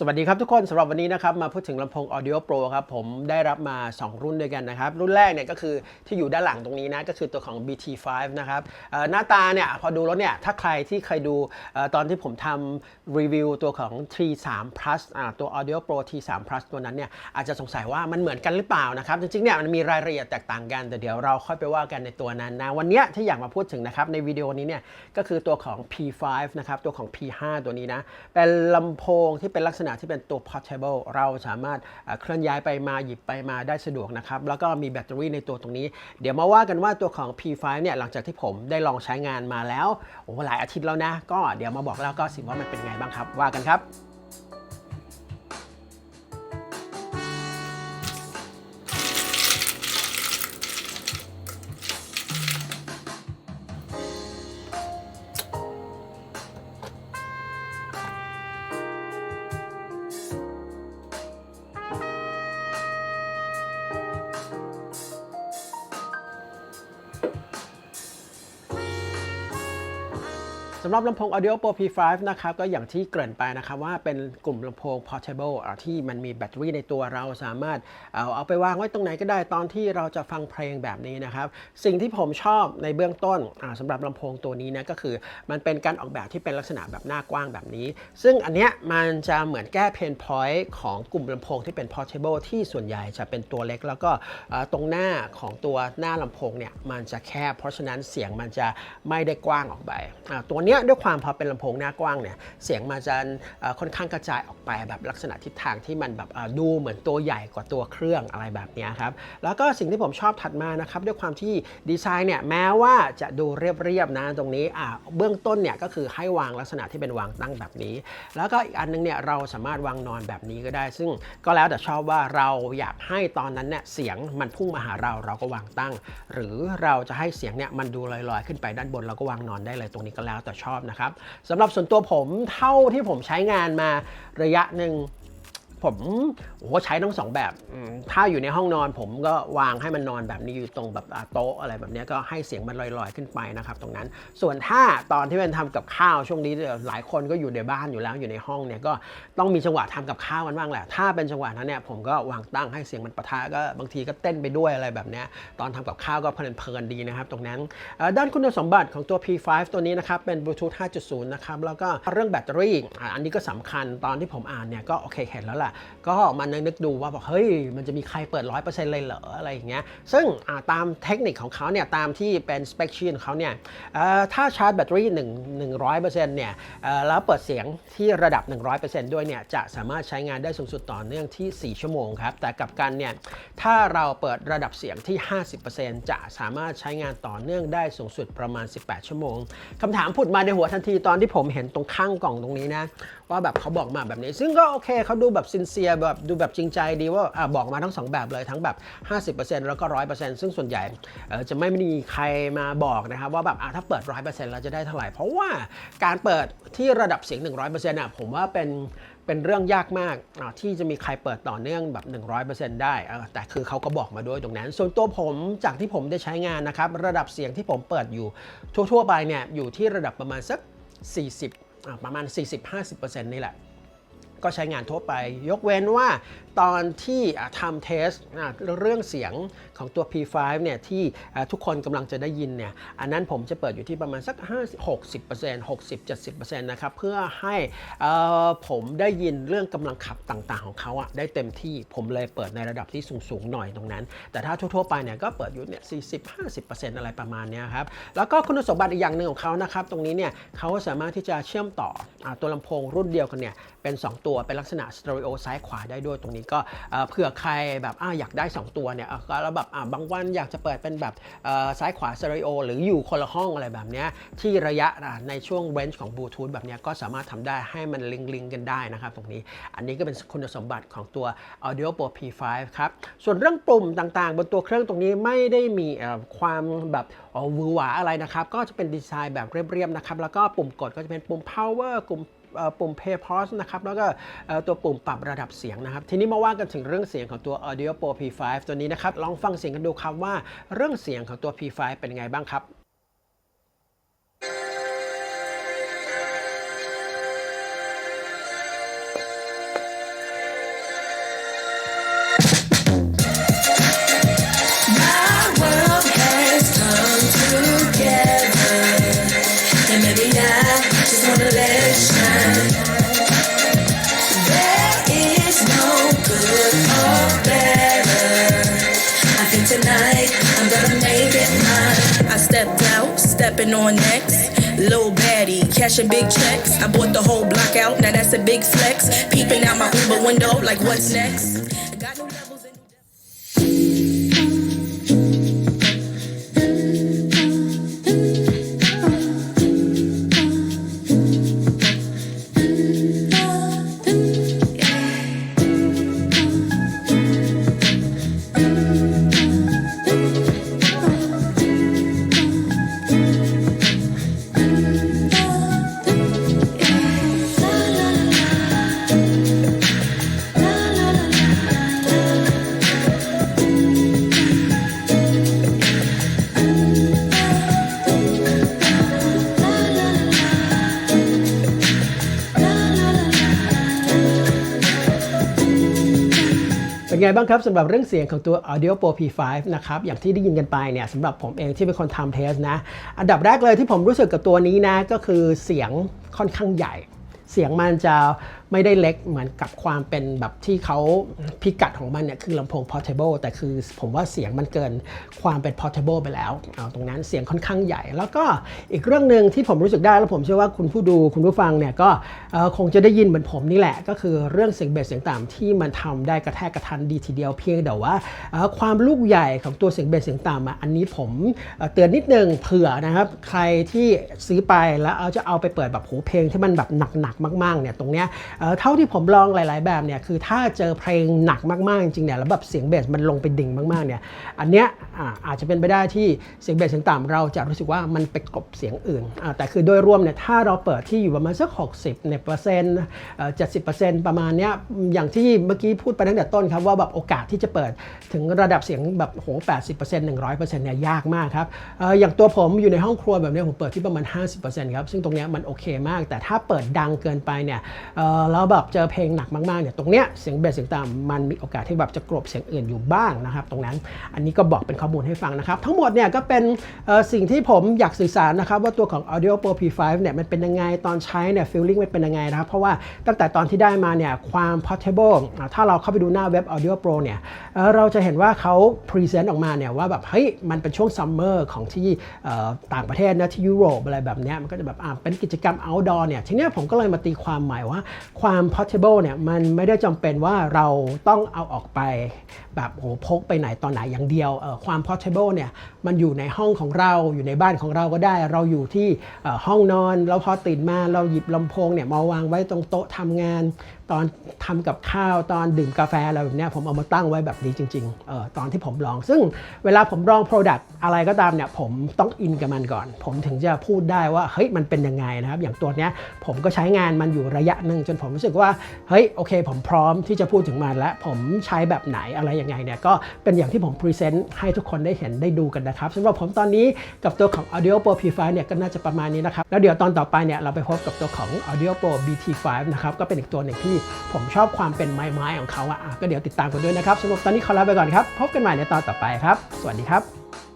สวัสดีครับทุกคนสำหรับวันนี้นะครับมาพูดถึงลำโพง Audio Pro ครับผมได้รับมา 2 รุ่นด้วยกันนะครับ รุ่นแรกเนี่ยก็คือที่อยู่ด้านหลังตรงนี้นะก็คือตัวของ BT5 นะครับหน้าตาเนี่ยพอดูแล้วเนี่ยถ้าใครที่เคยดูตอนที่ผมทำรีวิวตัวของ T3 Plus ตัว Audio Pro T3 Plus ตัวนั้นเนี่ยอาจจะสงสัยว่ามันเหมือนกันหรือเปล่านะครับ จริงๆเนี่ยมันมีรายละเอียดแตกต่างกัน แต่เดี๋ยวเราค่อยไปว่ากันในตัวนั้นนะวันนี้ที่อยากมาพูดถึงนะครับในวิดีโอนี้เนี่ยก็คือตัวของ P5 นะครับตัวของ P5 ตัวนี้นะเป็นลำโพงที่เป็นลักษณะที่เป็นตัว portable เราสามารถเอ่อเคลื่อนย้ายไปมาหยิบไปมาได้สะดวกนะครับ แล้วก็มีแบตเตอรี่ในตัวตรงนี้ เดี๋ยวมาว่ากันว่าตัวของ P5 เนี่ยหลังจากที่ผมได้ลองใช้งานมาแล้วโอ้หลายอาทิตย์แล้วนะ ก็เดี๋ยวมาบอกแล้วก็สิว่ามันเป็นไงบ้างครับ ว่ากันครับ สำหรับลำโพง Audio Pro P5 นะครับก็อย่างที่เกริ่นไปนะครับว่าเป็นกลุ่มลำโพง portable ที่มันมีแบตเตอรี่ในตัวเราสามารถเอาเอาไปวางไว้ตรงไหนก็ได้ตอนที่เราจะฟังเพลงแบบนี้นะครับ สิ่งที่ผมชอบในเบื้องต้นสำหรับลำโพงตัวนี้นะก็คือ มันเป็นการออกแบบที่เป็นลักษณะแบบหน้ากว้างแบบนี้ ซึ่งอันเนี้ยมันจะเหมือนแก้เพนพอยต์ของกลุ่มลำโพงที่เป็น portable ที่ส่วนใหญ่จะเป็นตัวเล็ก แล้วก็ตรงหน้าของตัวหน้าลำโพงเนี่ยมันจะแคบเพราะฉะนั้นเสียงมันจะไม่ได้กว้างออกไปตัวนี้ยด้วยความพอเป็นลำโพงหน้ากว้างเนี่ยเสียงมันจะค่อนข้างกระจายออกไปแบบลักษณะทิศทางที่มันแบบดูเหมือนตัวใหญ่กว่าตัวเครื่องอะไรแบบนี้ครับแล้วก็สิ่งที่ผมชอบถัดมานะครับด้วยความที่ดีไซน์เนี่ยแม้ว่าจะดูเรียบๆนะตรงนี้เบื้องต้นเนี่ยก็คือให้วางลักษณะที่เป็นวางตั้งแบบนี้ แล้วก็อีกอันนึงเนี่ยเราสามารถวางนอนแบบนี้ก็ได้ ซึ่งก็แล้วแต่ชอบว่าเราอยากให้ตอนนั้นเนี่ยเสียงมันพุ่งมาหาเราเราก็วางตั้ง หรือเราจะให้เสียงเนี่ยมันดูลอยๆ ขึ้นไปด้านบนเราก็วางนอนได้เลยตรงนี้ก็แล้วแต่ชอบนะครับสำหรับส่วนตัวผมเท่าที่ผมใช้งานมาระยะหนึ่ง ผมโอ้โหใช้ทั้งสองแบบอืมถ้าอยู่ในห้องนอนผมก็วางให้มันนอนแบบนี้อยู่ตรงแบบอ่าโต๊ะอะไรแบบเนี้ยก็ให้เสียงมันลอยๆขึ้นไปนะครับตรงนั้น ส่วนถ้าตอนที่เป็นทำกับข้าวช่วงนี้เนี่ยหลายคนก็อยู่ในบ้านอยู่แล้วอยู่ในห้องเนี่ยก็ต้องมีจังหวะทำกับข้าวกันบ้างแหละ ถ้าเป็นจังหวะนั้นเนี่ยผมก็วางตั้งให้เสียงมันปะทะก็บางทีก็เต้นไปด้วยอะไรแบบเนี้ยตอนทำกับข้าวก็เพลินๆดีนะครับตรงนั้นเอ่อด้านคุณสมบัติของตัว P5 ตัวนี้นะครับเป็น Bluetooth 5.0 นะครับแล้วก็เรื่องแบตเตอรี่อ่าอันนี้ก็สำคัญตอนที่ผมอ่านเนี่ยก็โอเคเห็นแล้วแหละก็มันนึกดูว่าบอกเฮ้ยมันจะมีใครเปิด 100%เลยเหรออะไรอย่างเงี้ยซึ่งตามเทคนิคของเขาเนี่ยตามที่เป็นสเปคชีนของเขาเนี่ยถ้าชาร์จแบตเตอรี่1 100%เนี่ยเอ่อแล้วเปิดเสียงที่ระดับ 100%ด้วยเนี่ยจะสามารถใช้งานได้สูงสุดต่อเนื่องที่ 4 ชั่วโมงครับ แต่กับกันเนี่ยถ้าเราเปิดระดับเสียงที่ 50%จะสามารถใช้งานต่อเนื่องได้สูงสุดประมาณ 18 ชั่วโมงคำถามผุดมาในหัวทันทีตอนที่ผมเห็นตรงข้างกล่องตรงนี้นะว่าแบบเขาบอกมาแบบนี้ ซึ่งก็โอเคเขาดูแบบซินเซียแบบดูแบบจริงใจดีว่าอบอกมาทั้งสองแบบเลยทั้งแบบ 50%แล้วก็ 100%ซึ่งส่วนใหญ่จะไม่มีใครมาบอกนะครับว่าแบบถ้าเปิด 100%เราจะได้เท่าไหร่ เพราะว่าการเปิดที่ระดับเสียง 100%อะผมว่าเป็นเป็นเรื่องยากมากที่จะมีใครเปิดต่อเนื่องแบบ 100%ได้ แต่คือเขาก็บอกมาด้วยตรงนั้น ส่วนตัวผมจากที่ผมได้ใช้งานนะครับ ระดับเสียงที่ผมเปิดอยู่ทั่วๆไปเนี่ยอยู่ที่ระดับประมาณสัก 40 ประมาณ 40-50%นี่แหละ ก็ใช้งานทั่วไป ยกเว้นว่า ตอนที่ทำเทสเรื่องเสียงของตัว P5 เนี่ยที่ทุกคนกำลังจะได้ยินเนี่ยอันนั้นผมจะเปิดอยู่ที่ประมาณสัก 50 60% 60 70%นะครับเพื่อให้ผมได้ยินเรื่องกำลังขับต่างๆ ของเขาอะได้เต็มที่ผมเลยเปิดในระดับที่สูงๆหน่อยตรงนั้น แต่ถ้าทั่วๆไปเนี่ยก็เปิดอยู่เนี่ย40 50%อะไรประมาณนี้ครับแล้วก็คุณสมบัติอีกอย่างหนึ่งของเขานะครับตรงนี้เนี่ยเขาสามารถที่จะเชื่อมต่ออตัวลำโพงรุ่นเดียวกันเนี่ยเป็น 2 ตัวเป็นลักษณะสเตอริโอซ้ายขวาได้ด้วยตรงนี้ก็เผื่อใครแบบออยากได้ 2 ตัวเนี่ยก็แล้วแบบบางวันอยากจะเปิดเป็นแบบซ้ายขวาสเตอริโอหรืออยู่คนละห้องอะไรแบบนี้ที่ระยะในช่วงเรนจ์ของบลูทูธแบบนี้ก็สามารถทำได้ให้มันลิงก์ลิงกันได้นะครับตรงนี้ อันนี้ก็เป็นคุณสมบัติของตัว Audio Pro P5 ครับส่วนเรื่องปุ่มต่างๆ บนตัวเครื่องตรงนี้ไม่ได้มีความแบบเอ่อหวือหวาอะไรนะครับก็จะเป็นดีไซน์แบบเรียบๆนะครับแล้วก็ปุ่มกดก็จะเป็นปุ่ม power ปุ่ม ปุ่ม Play Pause นะครับ แล้วก็ตัวปุ่มปรับระดับเสียงนะครับ ทีนี้มาว่ากันถึงเรื่องเสียงของตัว Audio Pro P5 ตัวนี้นะครับ ลองฟังเสียงกันดูครับว่าเรื่องเสียงของตัว P5 เป็นไงบ้างครับ tonight. I'm gonna make it mine. I stepped out, stepping on next. Little baddie, cashing big checks. I bought the whole block out, now that's a big flex. Peeping out my Uber window, like what's next? เป็นไงบ้างครับสำหรับเรื่องเสียงของตัว Audio Pro P5 นะครับ อย่างที่ได้ยินกันไปเนี่ยสำหรับผมเองที่เป็นคนทำเทสนะ อันดับแรกเลยที่ผมรู้สึกกับตัวนี้นะ ก็คือเสียงค่อนข้างใหญ่ เสียงมันจะ ไม่ได้เล็กเหมือนกับความเป็นแบบที่เขาพิกัดของมันเนี่ยคือลำโพง portable แต่คือผมว่าเสียงมันเกินความเป็น portable ไปแล้วเอาตรงนั้นเสียงค่อนข้างใหญ่ แล้วก็อีกเรื่องหนึ่งที่ผมรู้สึกได้แล้วผมเชื่อว่าคุณผู้ดูคุณผู้ฟังเนี่ยก็คงจะได้ยินเหมือนผมนี่แหละ ก็คือเรื่องเสียงเบสเสียงต่ำที่มันทำได้กระแทกกระทันดีทีเดียวเพียงแต่ว่าความลูกใหญ่ของตัวเสียงเบสเสียงต่ำอะอันนี้ผมเตือนนิดนึงเผื่อนะครับใครที่ซื้อไปแล้วเอาจะเอาไปเปิดแบบโหเพลงที่มันแบบหนักๆมากๆเนี่ยตรงเนี้ยเท่าที่ผมลองหลาย ๆ แบบเนี่ยคือถ้าเจอเพลงหนักมาก ๆ จริง ๆ เนี่ยแล้วแบบเสียงเบสมันลงไปดิ่งมาก ๆ เนี่ยอันเนี้ยอาอาจจะเป็นไปได้ที่เสียงเบสเสียงต่ำเราจะรู้สึกว่ามันไปกลบเสียงอื่น แต่คือโดยรวมเนี่ยถ้าเราเปิดที่อยู่ประมาณสัก 60เนี่ยเปอร์เซ็นต์เจ็ดสิบเปอ่อ70%ประมาณเนี้ยอย่างที่เมื่อกี้พูดไปตั้งแต่ต้นครับว่าแบบโอกาสที่จะเปิดถึงระดับเสียงแบบโห80% 100%เซ็นต์หนึ่งร้อยเปอร์เซ็นต์เนี่ยยากมากครับออย่างตัวผมอยู่ในห้องครัวแบบเนี้ยผมเปิดที่ประมาณ 50%ครับซึ่งตรงเนี้ยมันโอเคมาก แต่ถ้าเปิดดังเกินไปเนี่ยแล้วแบบเจอเพลงหนักมากๆเนี่ยตรงเนี้ยเสียงเบสเสียงต่ำมันมีโอกาสที่แบบจะกลบเสียงอื่นอยู่บ้างนะครับตรงนั้นอันนี้ก็บอกเป็นข้อมูลให้ฟังนะครับ ทั้งหมดเนี่ยก็เป็นสิ่งที่ผมอยากสื่อสารนะครับว่าตัวของ Audio Pro P5 เนี่ยมันเป็นยังไงตอนใช้เนี่ย feeling มันเป็นยังไงนะครับเพราะว่าตั้งแต่ตอนที่ได้มาเนี่ยความ portable ถ้าเราเข้าไปดูหน้าเว็บ Audio Pro เนี่ยเเราจะเห็นว่าเขา present ออกมาเนี่ยว่าแบบเฮ้ยมันเป็นช่วงซัมเมอร์ของที่ต่างประเทศนะที่ยุโรปอะไรแบบเนี้ยมันก็จะแบบเป็นกิจกรรม outdoor เนี่ยทีเนี้ยผมก็เลยมาตีความหมายว่าความ portable เนี่ยมันไม่ได้จำเป็นว่าเราต้องเอาออกไป แบบโหพกไปไหนตอนไหนอย่างเดียวความ portable เนี่ยมันอยู่ในห้องของเราอยู่ในบ้านของเราก็ได้ เราอยู่ที่ห้องนอนแล้วพอตื่นมาเราหยิบลำโพงเนี่ยมาวางไว้ตรงโต๊ะทำงาน ตอนทำกับข้าวตอนดื่มกาแฟอะไรแบบนี้ผมเอามาตั้งไว้แบบนี้จริงๆเออตอนที่ผมลอง ซึ่งเวลาผมลอง Product อะไรก็ตามเนี่ยผมต้องอินกับมันก่อน ผมถึงจะพูดได้ว่าเฮ้ยมันเป็นยังไงนะครับอย่างตัวเนี้ยผมก็ใช้งานมันอยู่ระยะหนึ่งจนผมรู้สึกว่าเฮ้ยโอเค ผมพร้อมที่จะพูดถึงมันแล้วผมใช้แบบไหนอะไรยังไงเนี่ยก็เป็นอย่างที่ผมพรีเซนต์ให้ทุกคนได้เห็นได้ดูกันนะครับสำหรับผมตอนนี้กับตัวของ Audio Pro P5 เนี่ยก็น่าจะประมาณนี้นะครับแล้วเดี๋ยวตอนต่อไปเนี่ยเราไปพบกับตัวของ Audio Pro BT5 นะครับก็เป็นอีกตัวหนึ่งที่ผมชอบความเป็นไม้ๆของเขาอะอะก็เดี๋ยวติดตามกันด้วยนะครับสำหรับตอนนี้ขอลาไปก่อนครับ พบกันใหม่ในตอนต่อไปครับ สวัสดีครับ